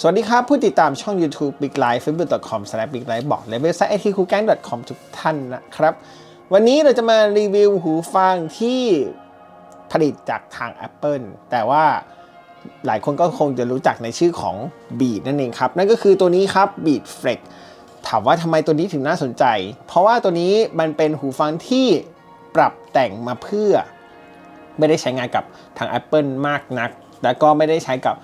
สวัสดีครับ ผู้ติดตามช่อง YouTube Big Life facebook.com slash big life บอกและเว็บไซต์ itcoolgang.com ทุกท่านนะครับ วันนี้เราจะมารีวิวหูฟังที่ผลิตจากทาง Apple แต่ว่าหลายคนก็คงจะรู้จักในชื่อของ Beat นั่นเองครับ นั่นก็คือตัวนี้ครับ Beat Flex ถามว่าทำไมตัวนี้ถึงน่าสนใจ เพราะว่าตัวนี้มันเป็นหูฟังที่ปรับแต่งมาเพื่อ ไม่ได้ใช้งานกับทาง Apple มากนัก แล้วก็ไม่ได้ใช้กับ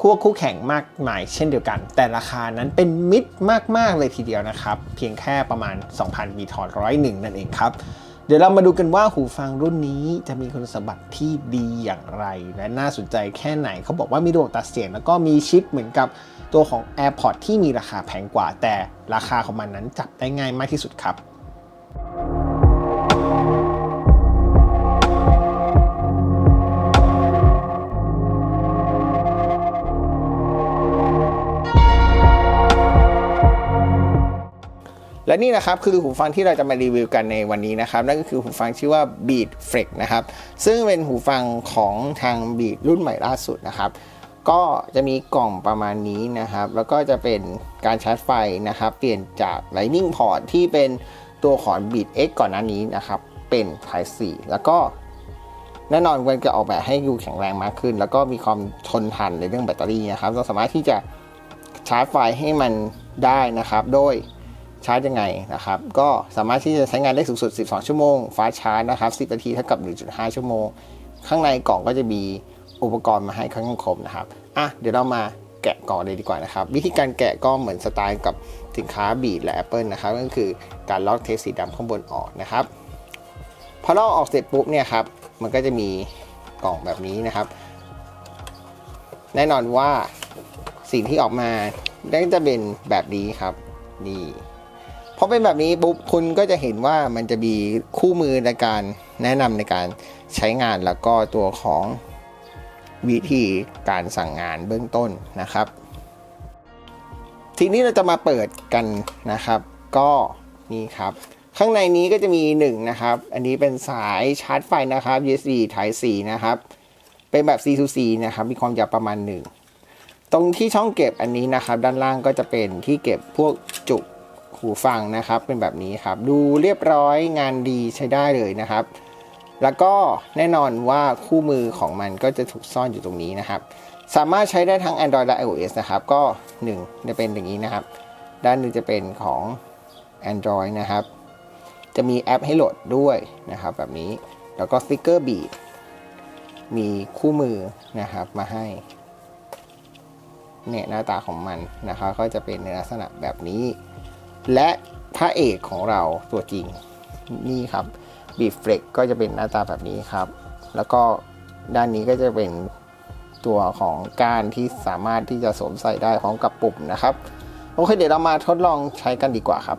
คู่คู่แข่งมากมายเช่นเดียวกัน แต่ราคานั้นเป็นมิตรมาก ๆ เลยทีเดียวนะครับ เพียงแค่ประมาณ 2,000มีทอร้อยหนึ่งนั่นเองครับ เดี๋ยวเรามาดูกันว่าหูฟังรุ่นนี้จะมีคุณสมบัติที่ดีอย่างไร และน่าสนใจแค่ไหนเขาบอกว่ามีระบบตัดเสียง แล้วก็มีชิปเหมือนกับตัวของ AirPods ที่มีราคาแพงกว่า แต่ราคาของมันนั้นจับได้ง่ายมากที่สุดครับ และนี่นะครับคือหูฟังที่เราจะมารีวิวกันในวันนี้นะครับนั่นก็คือหูฟังชื่อว่า Beat Flex นะครับซึ่งเป็นหูฟังของทาง Beat รุ่นใหม่ล่าสุดนะครับก็จะมีกล่องประมาณนี้นะครับ แล้วก็จะเป็นการชาร์จไฟนะครับ เปลี่ยนจาก Lightning Port ที่เป็นตัวของ Beat X ก่อนหน้านี้นะครับเป็น Type C แล้วก็แน่นอนมันจะออกแบบให้ดูแข็งแรงมากขึ้น แล้วก็มีความทนทานในเรื่องแบตเตอรี่นะครับเราสามารถที่จะชาร์จไฟให้มันได้นะครับ โดย ชาร์จยังไงนะครับ ก็สามารถที่จะใช้งานได้สูงสุด 12 ชั่วโมงฟ้าชาร์จนะครับ 10 นาทีเท่ากับ 1.5 ชั่วโมง ข้างในกล่องก็จะมีอุปกรณ์มาให้ข้างครบนะครับ อะ เดี๋ยวเรามาแกะกล่องเลยดีกว่านะครับ วิธีการแกะก็เหมือนสไตล์กับสินค้าบีดและ Apple นะครับ ก็คือการล็อกเทปสีดำข้างบนออกนะครับ พอลอกออกเสร็จปุ๊บเนี่ยครับ มันก็จะมีกล่องแบบนี้นะครับ แน่นอนว่าสิ่งที่ออกมาได้จะเป็นแบบนี้ครับ นี่ พอเป็นแบบนี้ปุ๊บคุณก็จะเห็นว่ามันจะมีคู่มือในการแนะนำในการใช้งานแล้วก็ตัวของวิธีการสั่งงานเบื้องต้นนะครับ ทีนี้เราจะมาเปิดกันนะครับ ก็นี่ครับ ข้างในนี้ก็จะมี1นะครับ อันนี้เป็นสายชาร์จไฟนะครับ USB Type C นะครับ เป็นแบบ C to C นะครับ มีความยาวประมาณ 1 ตรงที่ช่องเก็บอันนี้นะครับ ด้านล่างก็จะเป็นที่เก็บพวกจุก หูฟังนะครับ เป็นแบบนี้ครับ ดูเรียบร้อยงานดีใช้ได้เลยนะครับ แล้วก็แน่นอนว่าคู่มือของมันก็จะถูกซ่อนอยู่ตรงนี้นะครับ สามารถใช้ได้ทั้ง Android และ iOS นะครับ ก็ 1 จะเป็นอย่างนี้นะครับ ด้านหนึ่งจะเป็นของ Android นะครับ จะมีแอปให้โหลดด้วยนะครับ แบบนี้ แล้วก็สติกเกอร์บีดมีคู่มือนะครับมาให้เนี่ยหน้าตาของมันนะครับ ก็จะเป็นในลักษณะแบบนี้ และพระเอกของเราตัวจริงนี่ครับบีเฟล็กก็จะเป็นหน้าตาแบบนี้ครับ แล้วก็ด้านนี้ก็จะเป็นตัวของการที่สามารถที่จะสวมใส่ได้พร้อมกับปุ่มนะครับ โอเคเดี๋ยวเรามาทดลองใช้กันดีกว่าครับ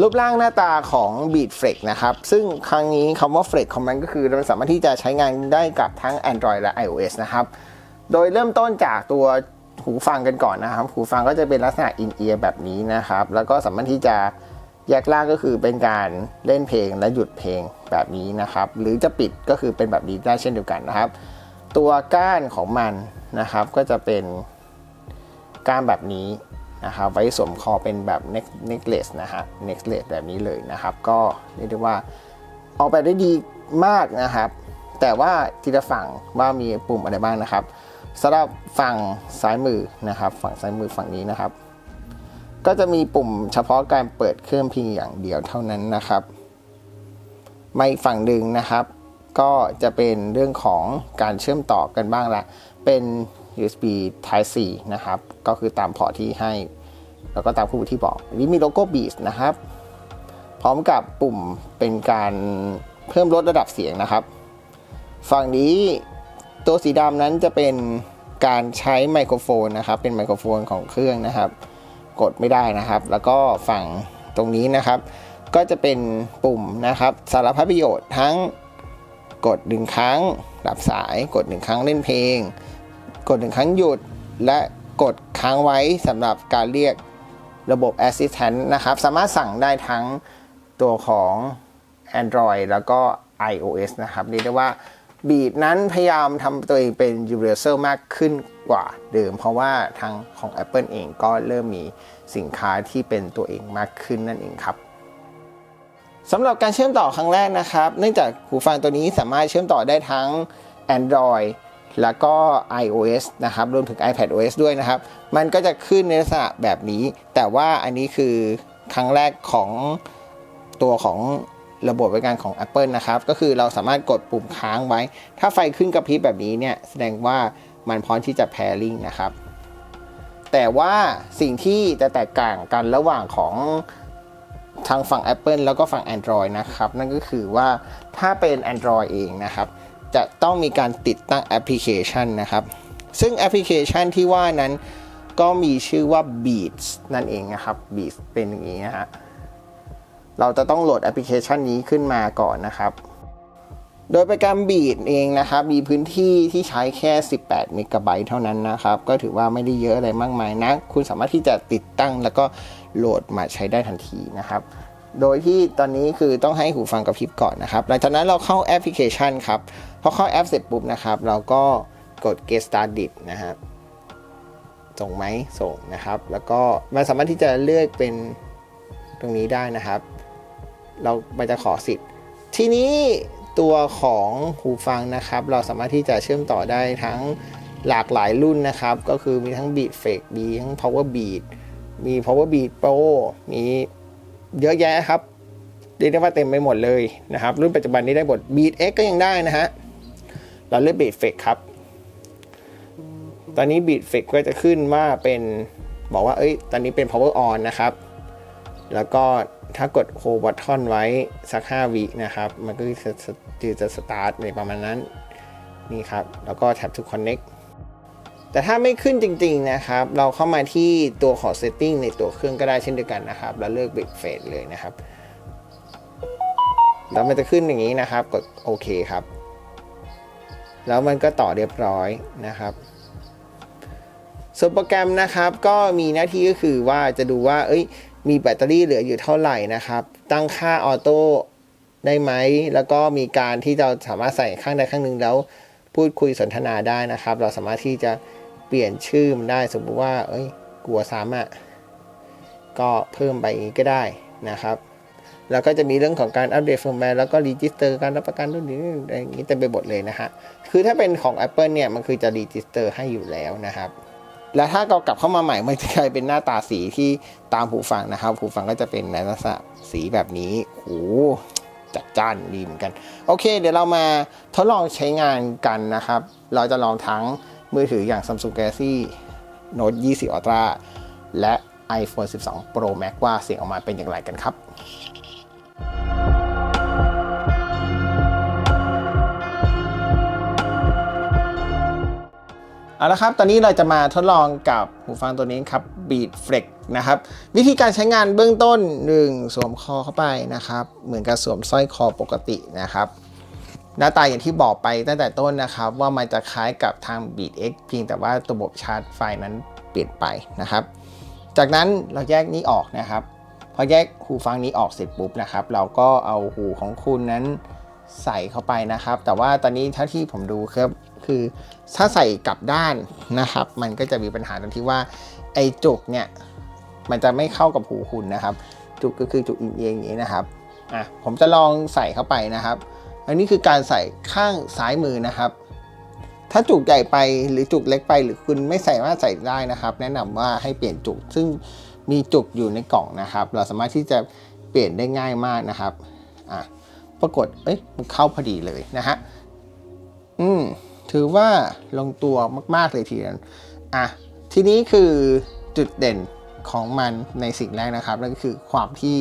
รูปร่างหน้าตาของ Beat Flex นะครับ ซึ่งครั้งนี้คำว่า Flex ของมันก็คือเราสามารถที่จะใช้งานได้กับทั้ง Android และ iOS นะครับ โดยเริ่มต้นจากตัว หูฟังกันก่อนนะครับหูฟังก็จะเป็นลักษณะอินเอียร์แบบนี้นะครับ แล้วก็สามารถที่จะแยกล่างก็คือเป็นการเล่นเพลงและหยุดเพลงแบบนี้นะครับ หรือจะปิดก็คือเป็นแบบนี้ได้เช่นเดียวกันนะครับ ตัวก้านของมันนะครับก็จะเป็นก้านแบบนี้นะครับ ไว้สวมคอเป็นแบบ necklace นะฮะ necklace แบบนี้เลยนะครับ ก็เรียกได้ว่าออกแบบได้ดีมากนะครับ แต่ว่าทีละฝั่งว่ามีปุ่มอะไรบ้างนะครับ สำหรับฝั่งซ้ายมือนะครับ ฝั่งซ้ายมือฝั่งนี้นะครับ ก็จะมีปุ่มเฉพาะการเปิดเครื่องเพียงอย่างเดียวเท่านั้นนะครับไม่ฝั่งหนึ่งนะครับ ก็จะเป็นเรื่องของการเชื่อมต่อกันบ้างละเป็น USB Type C นะครับ ก็คือตามพอร์ตที่ให้ แล้วก็ตามคู่ที่บอกนี้มีโลโก้ Beats นะครับ พร้อมกับปุ่มเป็นการเพิ่มลดระดับเสียงนะครับ ฝั่งนี้ ตัวสีดำนั้นจะเป็นการใช้ไมโครโฟนนะครับ เป็นไมโครโฟนของเครื่องนะครับ กดไม่ได้นะครับ แล้วก็ฝั่งตรงนี้นะครับ ก็จะเป็นปุ่มนะครับ สารพัดประโยชน์ทั้งกดหนึ่งครั้งดับสาย กดหนึ่งครั้งเล่นเพลง กดหนึ่งครั้งหยุด และกดค้างไว้สำหรับการเรียกระบบ Assistant นะครับ สามารถสั่งได้ทั้งตัวของ Android แล้วก็ iOS นะครับเรียกได้ว่า บีดนั้นพยายามทำตัวเองเป็น universal มากขึ้นกว่าเดิม เพราะว่าทางของ Apple เองก็เริ่มมีสินค้าที่เป็นตัวเองมากขึ้นนั่นเองครับสำหรับการเชื่อมต่อครั้งแรกนะครับ เนื่องจากหูฟังตัวนี้สามารถเชื่อมต่อได้ทั้ง Android แล้วก็ iOS นะครับรวมถึง iPadOS ด้วยนะครับ มันก็จะขึ้นในลักษณะแบบนี้ แต่ว่าอันนี้คือครั้งแรกของตัวของ ระบบบริการของ Apple นะครับ ก็คือเราสามารถกดปุ่มค้างไว้ ถ้าไฟขึ้นกระพริบแบบนี้เนี่ยแสดงว่ามันพร้อมที่จะ pairing นะครับ แต่ว่าสิ่งที่จะแตกต่างกันระหว่างของทางฝั่ง Apple แล้วก็ฝั่ง Android นะครับ นั่นก็คือว่าถ้าเป็น Android เองนะครับ จะต้องมีการติดตั้งแอปพลิเคชันนะครับ ซึ่งแอปพลิเคชันที่ว่านั้นก็มีชื่อว่า Beats นั่นเองนะครับ Beats เป็นอย่างนี้นะฮะ เราจะต้องโหลดแอปพลิเคชันนี้ขึ้นมาก่อนนะครับ โดยโปรแกรมบีดเองนะครับ มีพื้นที่ที่ใช้แค่ 18 เมกะไบต์เท่านั้นนะครับ ก็ถือว่าไม่ได้เยอะอะไรมากมายนะ คุณสามารถที่จะติดตั้งแล้วก็โหลดมาใช้ได้ทันทีนะครับ โดยที่ตอนนี้คือต้องให้หูฟังกับพริบก่อนนะครับ หลังจากนั้นเราเข้าแอปพลิเคชันครับ พอเข้าแอปเสร็จปุ๊บนะครับ เราก็กด get started นะครับส่งไหมส่งนะครับ แล้วก็มันสามารถที่จะเลือกเป็นตรงนี้ได้นะครับ เรามันจะขอสิทธิ์ ทีนี้ตัวของหูฟังนะครับ เราสามารถที่จะเชื่อมต่อได้ทั้งหลากหลายรุ่นนะครับ ก็คือมีทั้ง Beat Fake มีทั้ง Power Beat มี Power Beat Pro มีเยอะแยะครับเรียกได้ว่าเต็มไปหมดเลยนะครับ รุ่นปัจจุบันนี้ได้บท Beat X ก็ยังได้นะฮะ เราเลือก Beat Fake ครับ ตอนนี้ Beat Fake ก็จะขึ้นว่าเป็นบอกว่าเอ้ย ตอนนี้เป็น Power On นะครับ แล้วก็ ถ้ากด hold button ไว้สัก 5 วินะครับ มันก็จะจะจะ start ในประมาณนั้น นี่ครับ แล้วก็ tap to connect แต่ถ้าไม่ขึ้นจริงๆนะครับ เราเข้ามาที่ตัวของ setting ในตัวเครื่องก็ได้เช่นเดียวกันนะครับ แล้วเลือก big fade เลยนะครับ แล้วมันจะขึ้นอย่างนี้นะครับ กดโอเคครับ แล้วมันก็ต่อเรียบร้อยนะครับส่วนโปรแกรมนะครับก็มีหน้าที่ก็คือว่าจะดูว่า เอ้ย มีแบตเตอรี่เหลืออยู่เท่าไหร่นะครับ ตั้งค่าออโต้ได้ไหม แล้วก็มีการที่เราสามารถใส่ข้างใดข้างหนึ่งแล้วพูดคุยสนทนาได้นะครับ เราสามารถที่จะเปลี่ยนชื่อมันได้สมมติว่า เอ้ย กลัวซ้ำอะ ก็เพิ่มไปอย่างนี้ก็ได้นะครับ แล้วก็จะมีเรื่องของการอัปเดตเฟิร์มแวร์แล้วก็รีจิสเตอร์การรับประกันนู่นนี่อะไรอย่างนี้เต็มไปหมดเลยนะฮะ คือถ้าเป็นของ Apple เนี่ย มันคือจะรีจิสเตอร์ให้อยู่แล้วนะครับ แล้วถ้าเรากลับเข้ามาใหม่มันจะกลายเป็นหน้าตาสีที่ตามหูฟังนะครับหูฟังก็จะเป็นในลักษณะสีแบบนี้โหจัดจ้านดีเหมือนกัน โอเค เดี๋ยวเรามาทดลองใช้งานกันนะครับ เราจะลองทั้งมือถืออย่าง Samsung Galaxy Note 20 Ultra และ iPhone 12 Pro Max ว่าเสียงออกมาเป็นอย่างไรกันครับ เอาละครับ ตอนนี้เราจะมาทดลองกับหูฟังตัวนี้ครับ Beat Flex นะครับ วิธีการใช้งานเบื้องต้น 1 สวมคอเข้าไปนะครับ เหมือนกับสวมสร้อยคอปกตินะครับ หน้าตาอย่างที่บอกไปตั้งแต่ต้นนะครับ ว่ามันจะคล้ายกับทาง Beat X เพียงแต่ว่าระบบชาร์จไฟนั้นเปลี่ยนไปนะครับ จากนั้นเราแยกนี้ออกนะครับ พอแยกหูฟังนี้ออกเสร็จปุ๊บนะครับ เราก็เอาหูของคุณนั้นใส่เข้าไปนะครับ แต่ว่าตอนนี้เท่าที่ผมดูครับ คือ ถ้าใส่กลับด้านนะครับ มันก็จะมีปัญหาตรงที่ว่าไอ้จุกเนี่ยมันจะไม่เข้ากับหูคุณนะครับ จุกก็คือจุกเอียงอย่างนี้นะครับอะผมจะลองใส่เข้าไปนะครับ อันนี้คือการใส่ข้างซ้ายมือนะครับ ถ้าจุกใหญ่ไปหรือจุกเล็กไป หรือคุณไม่ใส่ว่าใส่ได้นะครับ แนะนำว่าให้เปลี่ยนจุก ซึ่งมีจุกอยู่ในกล่องนะครับ เราสามารถที่จะเปลี่ยนได้ง่ายมากนะครับอะปรากฏ เอ้ย มันเข้าพอดีเลยนะฮะ อืม ถือว่าลงตัวมาก ๆ เลยทีเดียวอะทีนี้คือจุดเด่นของมันในสิ่งแรกนะครับนั่นก็คือความที่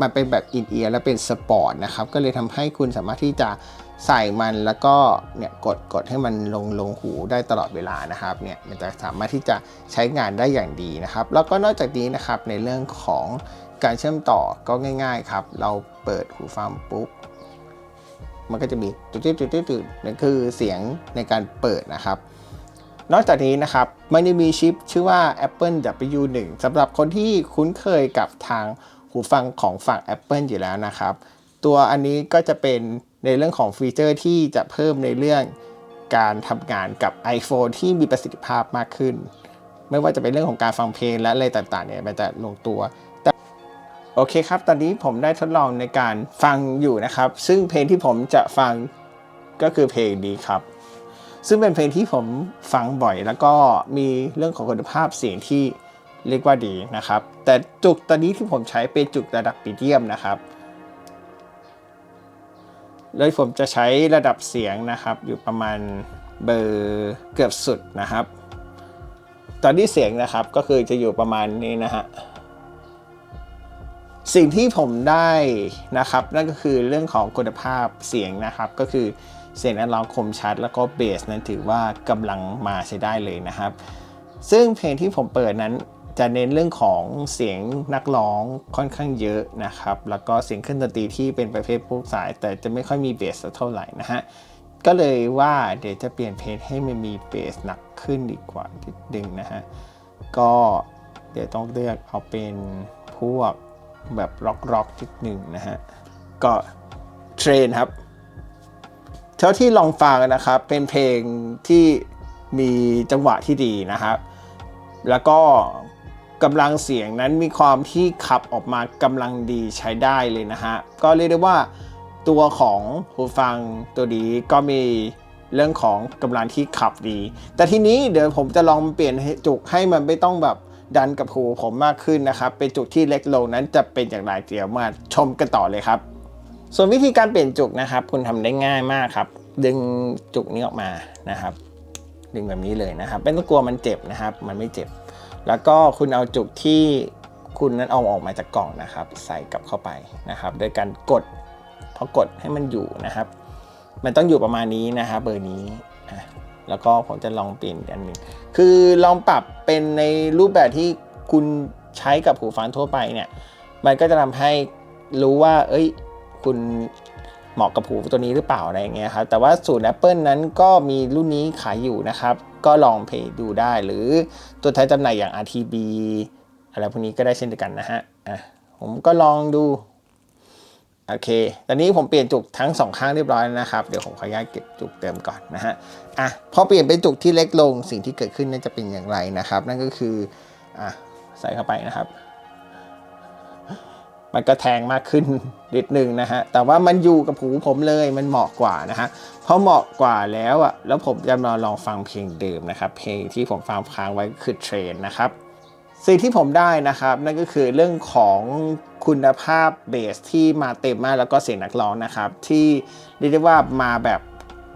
มันเป็นแบบอินเอียร์และเป็นสปอร์ตนะครับ ก็เลยทำให้คุณสามารถที่จะใส่มันแล้วก็เนี่ยกดกดให้มันลงลงหูได้ตลอดเวลานะครับเนี่ยมันจะสามารถที่จะใช้งานได้อย่างดีนะครับ แล้วก็นอกจากนี้นะครับในเรื่องของการเชื่อมต่อก็ง่าย ๆ ครับ เราเปิดหูฟังปุ๊บ มันก็จะมีตุ๊ดตืดตืดตืดนั่นคือเสียงในการเปิดนะครับ นอกจากนี้นะครับ มันยังมีชิปชื่อว่า Apple W1 สำหรับคนที่คุ้นเคยกับทางหูฟังของฝั่ง Apple อยู่แล้วนะครับ ตัวอันนี้ก็จะเป็นในเรื่องของฟีเจอร์ที่จะเพิ่มในเรื่องการทำงานกับ iPhone ที่มีประสิทธิภาพมากขึ้น ไม่ว่าจะเป็นเรื่องของการฟังเพลงและอะไรต่างๆเนี่ยมันจะลงตัว โอเคครับ ตอนนี้ผมได้ทดลองในการฟังอยู่นะครับ ซึ่งเพลงที่ผมจะฟังก็คือเพลงนี้ครับ ซึ่งเป็นเพลงที่ผมฟังบ่อย แล้วก็มีเรื่องของคุณภาพเสียงที่เรียกว่าดีนะครับ แต่จุกตอนนี้ที่ผมใช้เป็นจุกระดับปีเดียมนะครับโดยผมจะใช้ระดับเสียงนะครับ อยู่ประมาณเบอร์เกือบสุดนะครับ ตอนที่เสียงนะครับก็คือจะอยู่ประมาณนี้นะฮะ สิ่งที่ผมได้นะครับ นั่นก็คือเรื่องของคุณภาพเสียงนะครับ ก็คือเสียงนั้นร้องคมชัด แล้วก็เบสนั้นถือว่ากำลังมาใช้ได้เลยนะครับ ซึ่งเพลงที่ผมเปิดนั้นจะเน้นเรื่องของเสียงนักร้องค่อนข้างเยอะนะครับ แล้วก็เสียงเครื่องดนตรีที่เป็นประเภทพวกสาย แต่จะไม่ค่อยมีเบสเท่าไหร่นะฮะ ก็เลยว่าเดี๋ยวจะเปลี่ยนเพลงให้มันมีเบสหนักขึ้นดีกว่านิดนึงนะฮะ ก็เดี๋ยวต้องเลือกเอาเป็นพวก แบบร็อกร็อกนิดหนึ่งนะฮะ ก็เทรนครับ เท่าที่ลองฟังนะครับ เป็นเพลงที่มีจังหวะที่ดีนะครับ แล้วก็กำลังเสียงนั้นมีความที่ขับออกมากำลังดีใช้ได้เลยนะฮะ ก็เรียกได้ว่าตัวของหูฟังตัวนี้ก็มีเรื่องของกำลังที่ขับดี แต่ทีนี้เดี๋ยวผมจะลองเปลี่ยนจุกให้มันไม่ต้องแบบ ดันกับหูผมมากขึ้นนะครับ เป็นจุกที่เล็กลงนั้นจะเป็นอย่างไรเดี๋ยวมาชมกันต่อเลยครับ ส่วนวิธีการเปลี่ยนจุกนะครับ คุณทำได้ง่ายมากครับ ดึงจุกนี้ออกมานะครับ ดึงแบบนี้เลยนะครับไม่ต้องกลัวมันเจ็บนะครับ มันไม่เจ็บ แล้วก็คุณเอาจุกที่คุณนั้นเอาออกมาจากกล่องนะครับ ใส่กลับเข้าไปนะครับโดยการกดพอกดให้มันอยู่นะครับ มันต้องอยู่ประมาณนี้นะครับเบอร์นี้ แล้วก็ผมจะลองเปลี่ยนอันหนึ่งคือลองปรับเป็นในรูปแบบที่คุณใช้กับหูฟังทั่วไปเนี่ย มันก็จะทำให้รู้ว่า เอ้ย คุณเหมาะกับหูตัวนี้หรือเปล่าอะไรเงี้ยครับ แต่ว่าสูตร Apple นั้นก็มีรุ่นนี้ขายอยู่นะครับ ก็ลองเพย์ดูได้ หรือตัวแทนจำหน่ายอย่าง RTB อะไรพวกนี้ก็ได้เช่นเดียวกันนะฮะ อะ ผมก็ลองดู โอเค ตอนนี้ผมเปลี่ยนจุกทั้งสองข้างเรียบร้อยแล้วนะครับ เดี๋ยวผมขออนุญาตเก็บจุกเดิมก่อนนะฮะ อะพอเปลี่ยนเป็นจุกที่เล็กลงสิ่งที่เกิดขึ้นนั่นจะเป็นอย่างไรนะครับ นั่นก็คืออะใส่เข้าไปนะครับ มันก็แทงมากขึ้นนิดนึงนะฮะแต่ว่ามันอยู่กับหูผมเลยมันเหมาะกว่านะฮะเพราะเหมาะกว่าแล้วอะแล้วผมจะมาลองฟังเพลงเดิมนะครับ เพลงที่ผมฟังค้างไว้คือเทรนนะครับสิ่งที่ผมได้นะครับ นั่นก็คือเรื่องของคุณภาพเบสที่มาเต็มมากแล้วก็เสียงนักร้องนะครับ ที่เรียกได้ว่ามาแบบ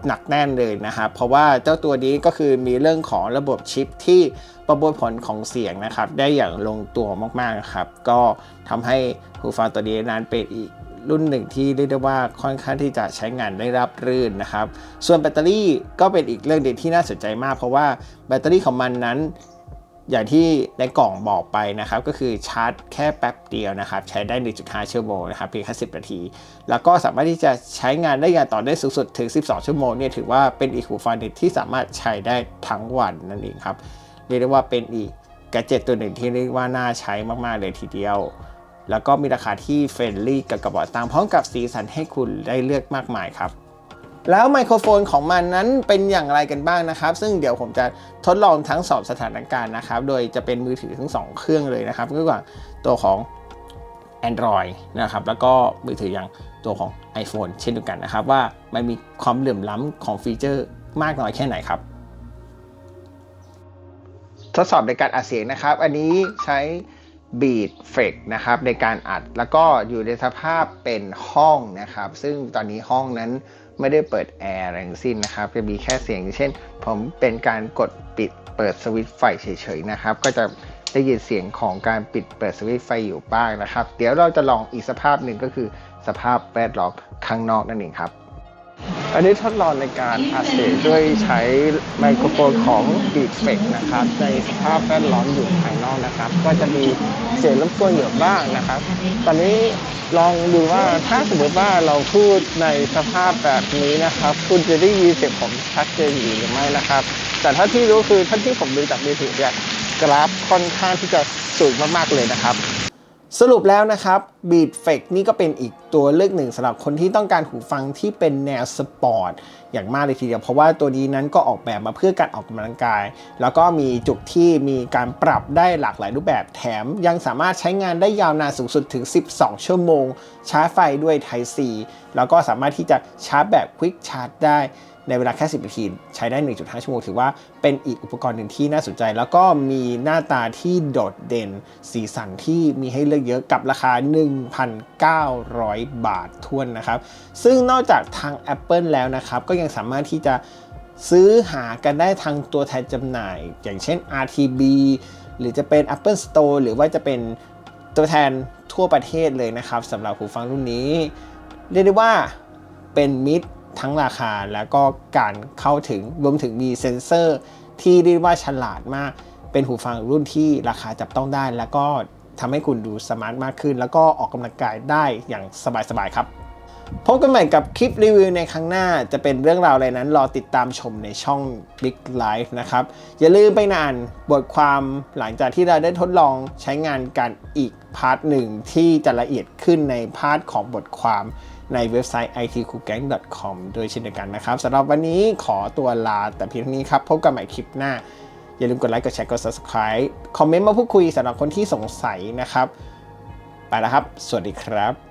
หนักแน่นเลยนะครับ เพราะว่าเจ้าตัวนี้ก็คือมีเรื่องของระบบชิปที่ประมวลผลของเสียงนะครับ ได้อย่างลงตัวมากๆครับ ก็ทำให้หูฟังตัวนี้นั้นเป็นอีกรุ่นหนึ่งที่เรียกได้ว่าค่อนข้างที่จะใช้งานได้รับรื่นนะครับ ส่วนแบตเตอรี่ก็เป็นอีกเรื่องเด่นที่น่าสนใจมาก เพราะว่าแบตเตอรี่ของมันนั้น อย่างที่ในกล่องบอกไปนะครับ ก็คือชาร์จแค่แป๊บเดียวนะครับ ใช้ได้ 1.5 ชั่วโมงนะครับเพียงแค่10 นาที แล้วก็สามารถที่จะใช้งานได้อย่างต่อเนื่องสูงสุดถึง 12 ชั่วโมงเนี่ยถือว่าเป็นอีกหูฟังที่สามารถใช้ได้ทั้งวันนั่นเองครับเรียกได้ว่าเป็นอีกแกดเจิตตัวหนึ่งที่เรียกว่าน่าใช้มากๆเลยทีเดียว แล้วก็มีราคาที่เฟรนลี่กับกระบอกตังค์พร้อมกับสีสันให้คุณได้เลือกมากมายครับ แล้วไมโครโฟนของมันนั้นเป็นอย่างไรกันบ้างนะครับ ซึ่งเดี๋ยวผมจะทดลองทั้งสอบสถานการณ์นะครับ โดยจะเป็นมือถือทั้ง 2 เครื่องเลยนะครับก็คือตัวของ Android นะครับ แล้วก็มือถืออย่างตัวของ iPhone เช่นเดียวกันนะครับ ว่ามันมีความเหลื่อมล้ำของฟีเจอร์มากน้อยแค่ไหนครับ ทดสอบในการอัดเสียงนะครับ อันนี้ใช้ Beat f e c นะครับในการอัดแล้วก็อยู่ในสภาพเป็นห้องนะครับ ซึ่งตอนนี้ห้องนั้นไม่ได้เปิดแอร์อะไรงสิ้นนะครับ จะมีแค่เสียงอย่างเช่น ผมเป็นการกดปิดเปิดสวิตช์ไฟเฉยๆนะครับ ก็จะได้ยินเสียงของการปิดเปิดสวิตช์ไฟอยู่บ้างนะครับ เดี๋ยวเราจะลองอีกสภาพหนึ่งก็คือสภาพแวดล้อมข้างนอกนั่นเองครับ อันนี้ทดลองในการอัดเสียงด้วยใช้ไมโครโฟนของ b e a t f e c นะครับ ในสภาพแวดล้อมอยู่ภายนอกนะครับ ก็จะมีเสียงรบกวนอยู่บ้างนะครับ ตอนนี้ลองดูว่าถ้าสมมติว่าเราพูดในสภาพแบบนี้นะครับ คุณจะได้ยินเสียงผมชัดเจนอยู่หรือไม่นะครับ แต่ถ้าที่รู้คือท่านที่ผมดูจากมือถือเนี่ยกราฟค่อนข้างที่จะสูงมากๆเลยนะครับ สรุปแล้วนะครับ Beat f e c นี่ก็เป็นอีกตัวเลือกหนึ่งสำหรับคนที่ต้องการหูฟังที่เป็นแนวสปอร์ตอย่างมากเลยทีเดียว เพราะว่าตัวนี้นั้นก็ออกแบบมาเพื่อการออกกำลังกาย แล้วก็มีจุดที่มีการปรับได้หลากหลายรูปแบบแถม ยังสามารถใช้งานได้ยาวนานสูงสุดถึง 12 ชั่วโมง ชาร์จไฟด้วย Type C แล้วก็สามารถที่จะชาร์จแบบ Quick Charge ได้ ในเวลาแค่ 10 นาที ใช้ได้ 1.5 ชั่วโมง ถือว่าเป็นอีกอุปกรณ์หนึ่งที่น่าสนใจ แล้วก็มีหน้าตาที่โดดเด่นสีสันที่มีให้เลือกเยอะกับราคา 1,900 บาททวนนะครับ ซึ่งนอกจากทาง Apple แล้วนะครับ ก็ยังสามารถที่จะซื้อหากันได้ทางตัวแทนจำหน่าย อย่างเช่น RTB หรือจะเป็น Apple Store หรือว่าจะเป็นตัวแทนทั่วประเทศเลยนะครับสำหรับหูฟังรุ่นนี้ เรียกได้ว่าเป็นมิตร ทั้งราคาแล้วก็การเข้าถึงรวมถึงมีเซ็นเซอร์ที่เรียกว่าฉลาดมาก เป็นหูฟังรุ่นที่ราคาจับต้องได้ แล้วก็ทำให้คุณดูสมาร์ทมากขึ้น แล้วก็ออกกำลังกายได้อย่างสบายๆครับพบกันใหม่กับคลิปรีวิวในครั้งหน้าจะเป็นเรื่องราวอะไรนั้น รอติดตามชมในช่อง Big Life นะครับ อย่าลืมไปอ่านบทความหลังจากที่เราได้ทดลองใช้งานกันอีกพาร์ทหนึ่งที่จะละเอียดขึ้นในพาร์ทของบทความ ในเว็บไซต์ itcoolgang.com โดยเช่นเดียวกันนะครับสำหรับวันนี้ขอตัวลาแต่เพียงเท่านี้ครับ พบกันใหม่คลิปหน้า อย่าลืมกดไลค์กดแชร์กด subscribe คอมเมนต์มาพูดคุยสำหรับคนที่สงสัยนะครับ ไปแล้วครับ สวัสดีครับ